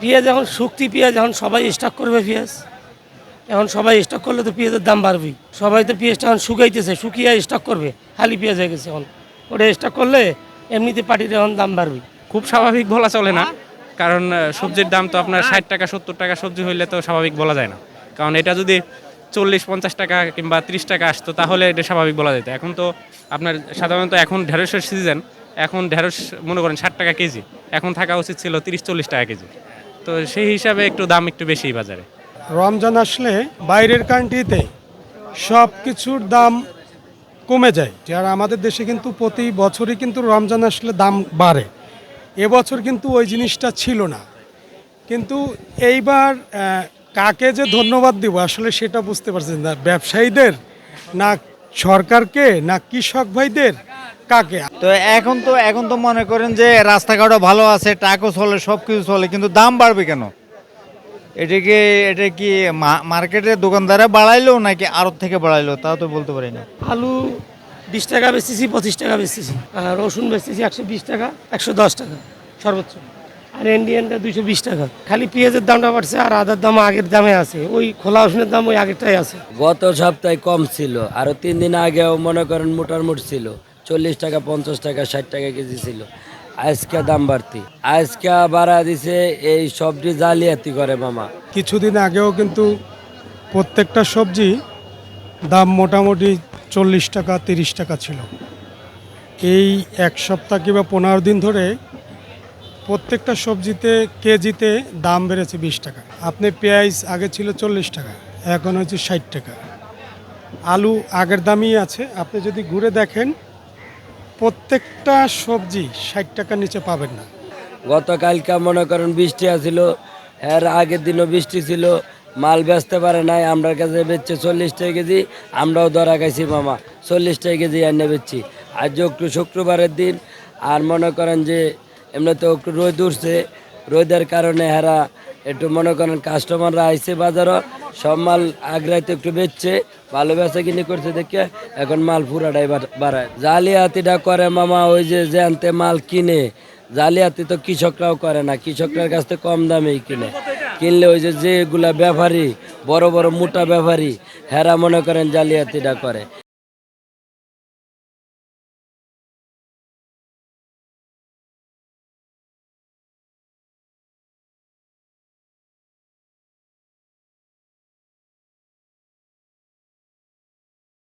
পেঁয়াজ এখন শুক্তি পেঁয়াজ এখন সবাই স্টক করবে পেঁয়াজ। এখন সবাই স্টক করলে তো পেঁয়াজের দাম বাড়বেই। সবাই তো পেঁয়াজটা এখন শুকাইতেছে শুকিয়ে স্টক করবে খালি পেঁয়াজ হয়ে গেছে এখন। ওটা স্টক করলে এমনিতে পাটির এখন দাম বাড়বে খুব স্বাভাবিক বলা চলে না। কারণ সবজির দাম তো আপনার ষাট টাকা সত্তর টাকা সবজি হইলে তো স্বাভাবিক বলা যায় না। কারণ এটা যদি চল্লিশ পঞ্চাশ টাকা কিংবা ত্রিশ টাকা আসতো তাহলে এটা স্বাভাবিক বলা যেত। এখন তো আপনার সাধারণত এখন ঢেঁড়সের সিজন এখন ঢেঁড়স মনে করেন ষাট টাকা কেজি এখন থাকা উচিত ছিল তিরিশ চল্লিশ টাকা কেজি। তো সেই হিসাবে একটু দাম একটু বেশি বাজারে। রমজান আসলে বাইরের কান্ট্রিতে সব কিছুর দাম কমে যায়। আর আমাদের দেশে কিন্তু প্রতি বছরই কিন্তু রমজান আসলে দাম বাড়ে। এবছর কিন্তু ওই জিনিসটা ছিল না। কিন্তু এইবার কাকে যে ধন্যবাদ দিব আসলে সেটা বুঝতে পারছেন না। ব্যবসায়ীদের, না সরকারকে, না কৃষক ভাইদের কাকে? তো এখন তো এখন তো মনে করেন যে রাস্তাঘাটও ভালো আছে টাকও চলে সব কিছু চলে কিন্তু দাম বাড়বে কেন? এটা কি এটা কি মা- মার্কেটে দোকানদারে বাড়াইলো নাকি আড়ত থেকে বাড়াইলো? তাও তো বলতে পারি না। আলু বিশ টাকা বেচতেছি পঁচিশ টাকা বেচতেছি। আর রসুন বেচতেছি একশো বিশ টাকা একশো দশ টাকা সর্বোচ্চ। আর ইন্ডিয়ানটা দুইশো বিশ টাকা। খালি পেঁয়াজের দামটা বাড়ছে আর আদার দাম আগের দামে আছে। ওই খোলা রসুনের দাম ওই আগেরটাই আছে। গত সপ্তাহে কম ছিল আরও তিন দিন আগেও মনে করেন মোটামুটি ছিল। চল্লিশ টাকা, পঞ্চাশ টাকা, ষাট টাকা কেজি ছিল। আজকে দাম বাড়তি। আজকে বাড়া দিছে এই সবজি জালিয়াতি করে মামা। কিছুদিন আগেও কিন্তু প্রত্যেকটা সবজি দাম মোটামুটি চল্লিশ টাকা, তিরিশ টাকা ছিল। এই এক সপ্তাহ কিংবা পনেরো দিন ধরে প্রত্যেকটা সবজিতে, কেজিতে দাম বেড়েছে বিশ টাকা। আপনি পেঁয়াজ আগে ছিল চল্লিশ টাকা, এখন হচ্ছে ষাট টাকা। আলু আগের দামই আছে। আপনি যদি ঘুরে দেখেন প্রত্যেকটা সবজি ষাট টাকার নিচে পাবেন না। গতকালকে মনে করেন বৃষ্টি আছিল, এর আগের দিনও বৃষ্টি ছিল, মাল বেচতে পারে নাই আমরা কাছে বেচছে চল্লিশ টাকা কেজি, আমরাও ধরা খাইছি মামা, চল্লিশ টাকা কেজি এনে বেচছি। আজ একটু শুক্রবারের দিন, আর মনে করেন যে এমনিতে একটু রোদ উঠছে, রোদের কারণে হেরা একটু মনে করেন কাস্টমাররা আইছে বাজারও, সব মাল আগ্রাইতে একটু বেচছে, ভালো বেচা কিনে করছে দেখে এখন মাল পুরাটাই বাড়ায়। জালিয়াতিটা করে মামা, ওই যে জ্যানতে মাল কিনে। জালিয়াতি তো কৃষকরাও করে না কৃষকরার কাছ থেকে কম দামেই কিনে। কিনলে ওই যে যেগুলা ব্যাপারী, বড় বড় মোটা ব্যাপারী, হেরা মনে করেন জালিয়াতিটা করে।